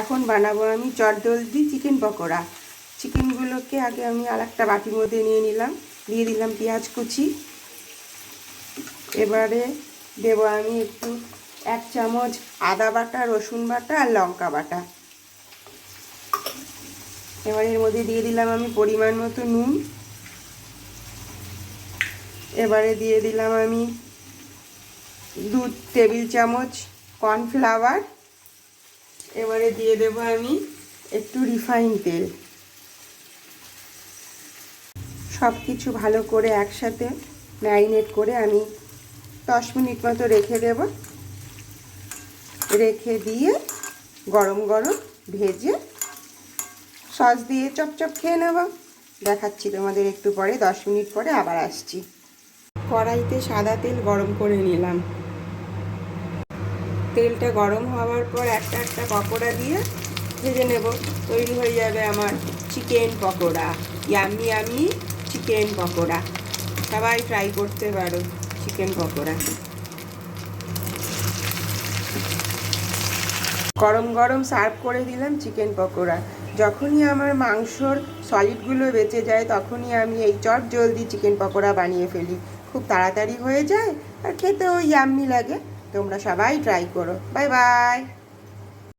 এখন বানাবো আমি চটজলদি চিকেন পকোড়া। চিকেনগুলোকে আগে আমি আর একটা বাটির মধ্যে নিয়ে নিলাম। দিয়ে দিলাম পেঁয়াজ কুচি। এবারে দেবো আমি একটু এক চামচ আদা বাটা, রসুন বাটা আর লঙ্কা বাটা। এবার এর মধ্যে দিয়ে দিলাম আমি পরিমাণ মতো নুন। এবারে দিয়ে দিলাম আমি দু টেবিল চামচ কর্নফ্লাওয়ার। এবারে দিয়ে দেবো আমি একটু রিফাইন তেল। সব কিছু ভালো করে একসাথে ম্যারিনেট করে আমি দশ মিনিট মতো রেখে দেব। রেখে দিয়ে গরম গরম ভেজে সস দিয়ে চপচপ খেয়ে নেব। দেখাচ্ছি তোমাদের একটু পরে, দশ মিনিট পরে আবার আসছি। কড়াইতে সাদা তেল গরম করে নিলাম। তেলটা গরম হওয়ার পর একটা একটা পকোড়া দিয়ে ভেজে নেব। তৈরি হয়ে যাবে আমার চিকেন পকোড়া, ইয়ামি আমি চিকেন পকোড়া। সবাই ট্রাই করতে পারো চিকেন পকোড়া। গরম গরম সার্ভ করে দিলাম চিকেন পকোড়া। যখনই আমার মাংসর সলিডগুলো বেঁচে যায়, তখনই আমি এই চট জলদি চিকেন পকোড়া বানিয়ে ফেলি। খুব তাড়াতাড়ি হয়ে যায় আর খেতেও ইয়াম্মি লাগে। তোমরা সবাই ট্রাই করো। Bye bye